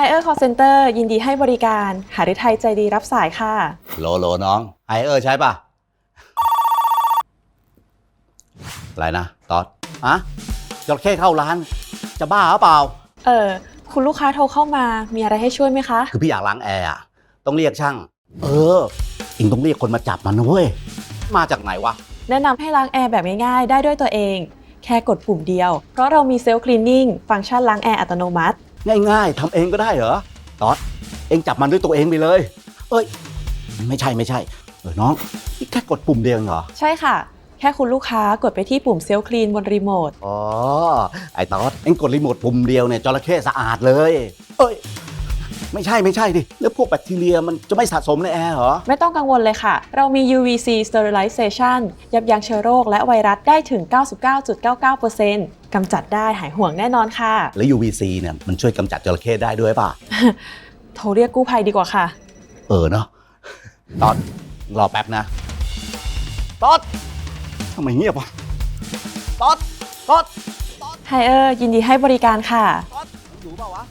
ไฮเออร์คอร์เซนเตอร์ยินดีให้บริการ หาฤทัยใจดีรับสายค่ะ โหลโหลน้องไอเออร์ใช่ปะอะไรนะตอดอะจระเข้เข้าร้าน จะบ้าหรือเปล่า เออคุณลูกค้าโทรเข้ามา มีอะไรให้ช่วยไหมคะ คือพี่อยากล้างแอร์อะต้องเรียกช่าง เออเองต้องเรียกคนมาจับมันนะเว้ย มาจากไหนวะ แนะนำให้ล้างแอร์แบบง่ายๆ ได้ด้วยตัวเอง แค่กดปุ่มเดียว เพราะเรามีเซลล์คลีนนิ่งฟังก์ชันล้างแอร์อัตโนมัติ ง่ายๆทำเองก็ได้เหรอตอดเองจับมันด้วยตัวเองไปเลย เอ้ย ไม่ใช่ไม่ใช่เออน้องนี่แค่กดปุ่มเดียวเองเหรอ ใช่ค่ะ แค่คุณลูกค้ากดไปที่ปุ่มเซลล์คลีนบนรีโมท อ๋อ ไอ้ตอดเอ็งกดรีโมทปุ่มเดียวเนี่ยจระเข้สะอาดเลย เอ้ย ไม่ใช่ไม่ใช่ดิ แล้วพวกแบคทีเรียมันจะไม่สะสมในแอร์เหรอ ไม่ต้องกังวลเลยค่ะ เรามี UVC sterilization ยับยั้งเชื้อโรคและไวรัสได้ถึง 99.99% กำจัดได้หายห่วงแน่นอนค่ะ แล้ว UVC เนี่ยมันช่วยกำจัดจระเข้ได้ด้วยป่ะ โทรเรียกกู้ภัยดีกว่าค่ะ เออเนาะตอดรอแป๊บนะตอดทำไมเงียบวะตอดตอดไฮเออร์ยินดีให้บริการค่ะ ตอดอยู่เปล่าวะ